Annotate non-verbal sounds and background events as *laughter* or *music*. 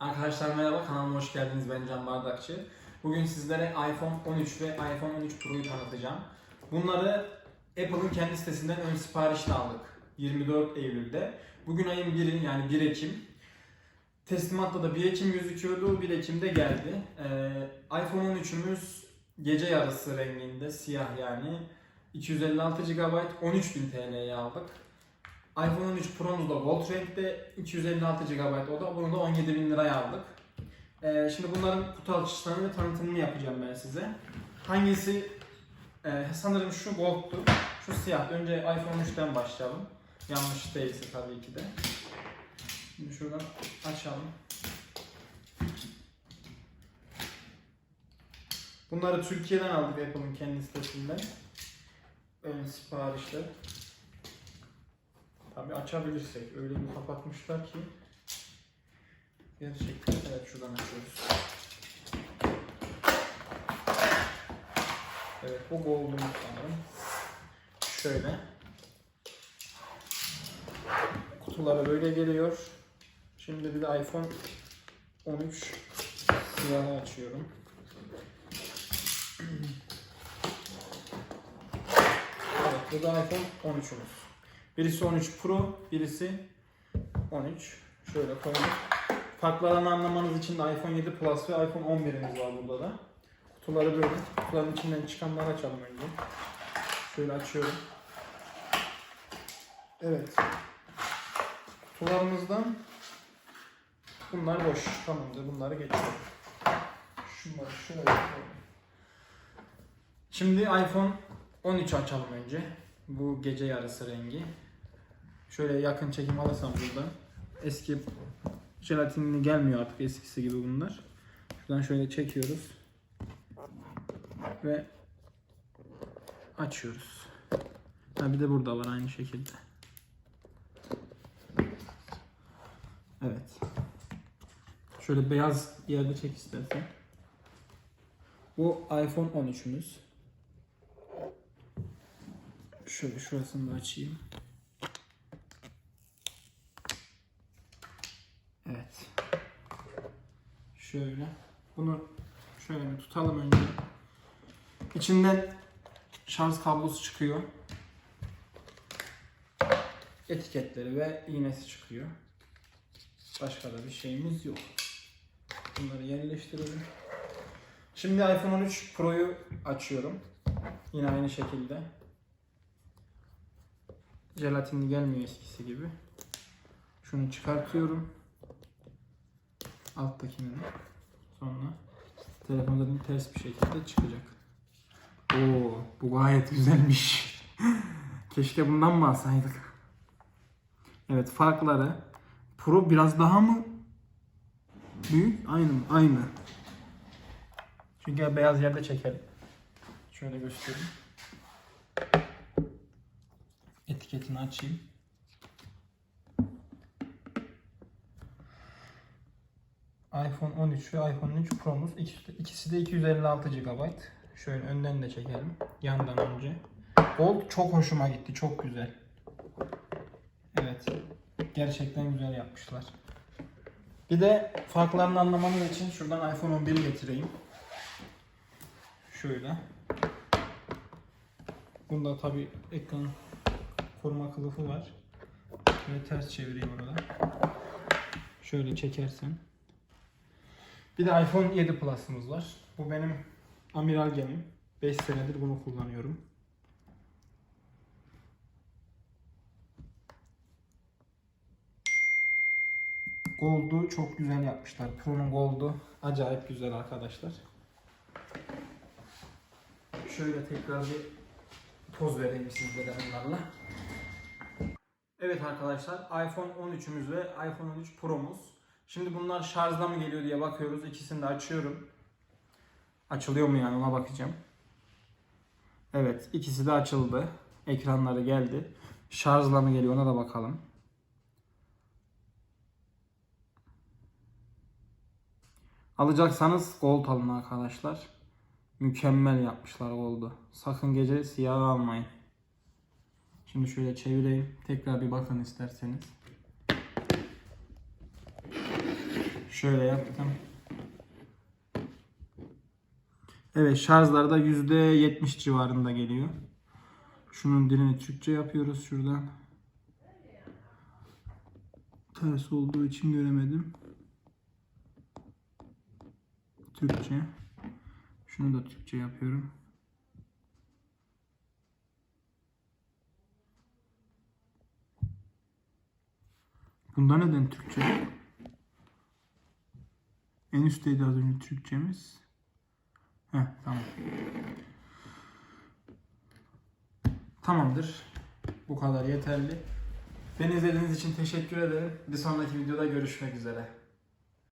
Arkadaşlar merhaba kanalıma hoş geldiniz ben Can Bardakçı. Bugün sizlere iPhone 13 ve iPhone 13 Pro'yu tanıtacağım. Bunları Apple'ın kendi sitesinden ön siparişle aldık 24 Eylül'de. Bugün ayın 1'i yani 1 Ekim. Teslimatta da 1 Ekim gözüküyordu, 1 Ekim'de geldi. Ee, iPhone 13'ümüz gece yarısı renginde, siyah yani. 256 GB, 13.000 TL'ye aldık. iPhone 13 Pro'muz da Gold renkte 256 GB o da. Bunu da 17.000 liraya aldık. Ee, şimdi bunların kutu açışlarını ve tanıtımını yapacağım ben size. Hangisi e, sanırım şu Gold'tu. Şu siyah. Önce iPhone 3'ten başlayalım. Yanlış değilse tabii ki de. Şimdi şuradan açalım. Bunları Türkiye'den aldık Apple'ın kendi sitesinden. Ön siparişler. Tabii açabilirsek. Öyle bir kapatmışlar ki. Gerçekten evet şuradan açıyoruz. Evet bu gold'umuz sanırım. Şöyle. Kutuları böyle geliyor. Şimdi bir de iPhone 13 siyahı açıyorum. Evet bu da iPhone 13'ümüz. Birisi 13 Pro, birisi 13. Şöyle koyduk. Farklarını anlamanız için de iPhone 7 Plus ve iPhone 11'imiz var burada da. Kutuları böyle. Kutuların içinden çıkanları açalım önce. Şöyle açıyorum. Evet. Kutularımızdan bunlar boş. Tamamdır. Bunları geçiyorum. Şunları şuraya koyalım. Şimdi iPhone 13 açalım önce. Bu gece yarısı rengi. Şöyle yakın çekim alırsam buradan. Eski jelatinli gelmiyor artık eskisi gibi bunlar. Şuradan şöyle çekiyoruz. Ve açıyoruz. Ha bir de burada var aynı şekilde. Evet. Şöyle beyaz yerde çek istersen. Bu iPhone 13'ümüz. Şöyle şurasını da açayım. Evet. Şöyle. Bunu şöyle bir tutalım önce. İçinden şarj kablosu çıkıyor. Etiketleri ve iğnesi çıkıyor. Başka da bir şeyimiz yok. Bunları yerleştirelim. Şimdi iPhone 13 Pro'yu açıyorum. Yine aynı şekilde. Jelatinli gelmiyor eskisi gibi. Şunu çıkartıyorum. Alttakini de. Sonra telefonda ters bir şekilde çıkacak. Oo, bu gayet güzelmiş. *laughs* Keşke bundan mı alsaydık? Evet farkları. Pro biraz daha mı büyük? Aynı mı? Aynı. Çünkü beyaz yerde çekelim. Şöyle göstereyim. Etiketini açayım. iPhone 13 ve iPhone 13 Pro'muz ikisi, de 256 GB. Şöyle önden de çekelim. Yandan önce. Gold çok hoşuma gitti. Çok güzel. Evet. Gerçekten güzel yapmışlar. Bir de farklarını anlamanız için şuradan iPhone 11'i getireyim. Şöyle. Bunda tabi ekran koruma kılıfı var. Şöyle ters çevireyim orada. Şöyle çekersen. Bir de iPhone 7 Plus'ımız var. Bu benim amiral gemim. 5 senedir bunu kullanıyorum. Gold'u çok güzel yapmışlar. Pro'nun Gold'u acayip güzel arkadaşlar. Şöyle tekrar bir poz vereyim sizlere bunlarla. Evet arkadaşlar iPhone 13'ümüz ve iPhone 13 Pro'muz. Şimdi bunlar şarjla mı geliyor diye bakıyoruz. İkisini de açıyorum. Açılıyor mu yani ona bakacağım. Evet ikisi de açıldı. Ekranları geldi. Şarjla mı geliyor ona da bakalım. Alacaksanız gold alın arkadaşlar. Mükemmel yapmışlar goldu. Sakın gece siyah almayın. Şimdi şöyle çevireyim. Tekrar bir bakın isterseniz. Şöyle yaptım. Evet şarjlarda %70 civarında geliyor. Şunun dilini Türkçe yapıyoruz şuradan. Ters olduğu için göremedim. Türkçe. Şunu da Türkçe yapıyorum. Bunda neden Türkçe? En üstteydi az önce Türkçemiz. Heh, tamam. Tamamdır. Bu kadar yeterli. Beni izlediğiniz için teşekkür ederim. Bir sonraki videoda görüşmek üzere.